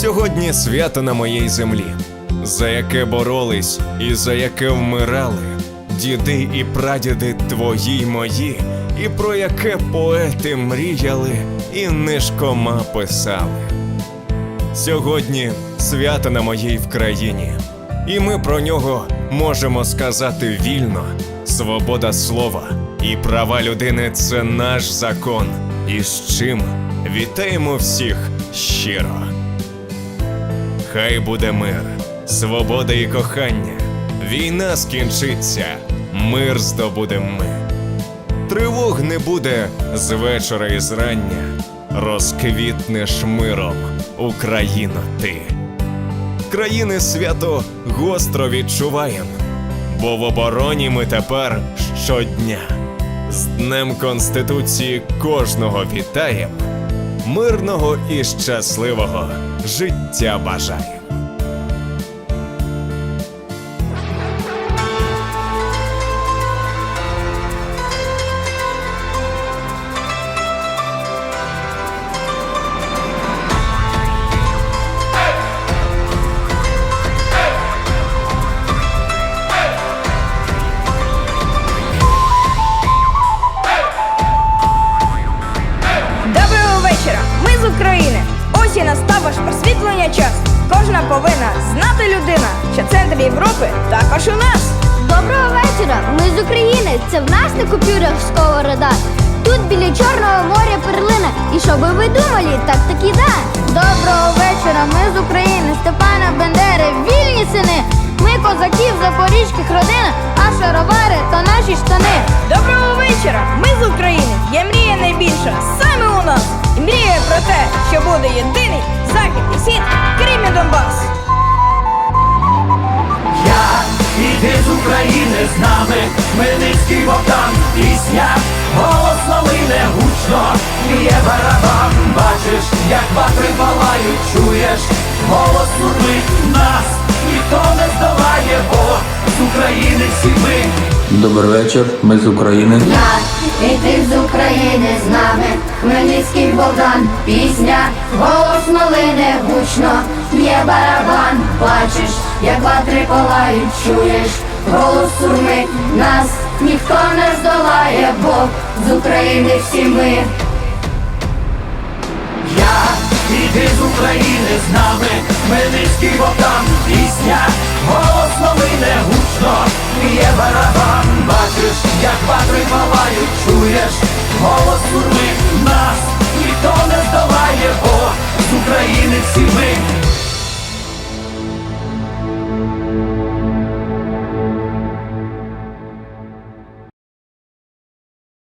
Сьогодні свято на моїй землі, за яке боролись і за яке вмирали діди і прадіди твої й мої, і про яке поети мріяли і нишкома писали. Сьогодні свято на моїй Вкраїні, і ми про нього можемо сказати вільно: свобода слова і права людини це наш закон. І з чим вітаємо всіх щиро. Хай буде мир, свобода і кохання. Війна скінчиться, мир здобудем ми. Тривог не буде з вечора і зрання. Розквітнеш миром, Україна ти. Країни свято гостро відчуваєм, бо в обороні ми тепер щодня. З Днем Конституції кожного вітаєм, мирного і щасливого життя бажаєм. Ось і настав ваш просвітлення час. Кожна повинна знати людина, що центр Європи також у нас. Доброго вечора! Ми з України. Це в нас на купюрах сковорода. Тут біля Чорного моря перлина. І що би ви думали, так таки да. Доброго вечора! Про те, що буде єдиний захід і схід, Крим і Донбас. Я іди з України з нами, Хмельницький Богдан, пісня, голос новине гучно, б'є барабан, бачиш, як ватри палають, чуєш, голос сурмить нас, ніхто не здолає, бо з України всі ми. Добрий вечір, ми з України. Я, і ти з України з нами, Хмельницький Богдан, пісня, голос малине гучно, б'є барабан, бачиш, як ватри палають, чуєш, голос сурмить нас, ніхто не здолає, бо з України всі ми. Я, іди з України з нами, Хмельницький Богдан, пісня, голос новине гучно, б'є барабан, бачиш, як ватри палають, чуєш, голос сурмить нас, ніхто не України всі ми.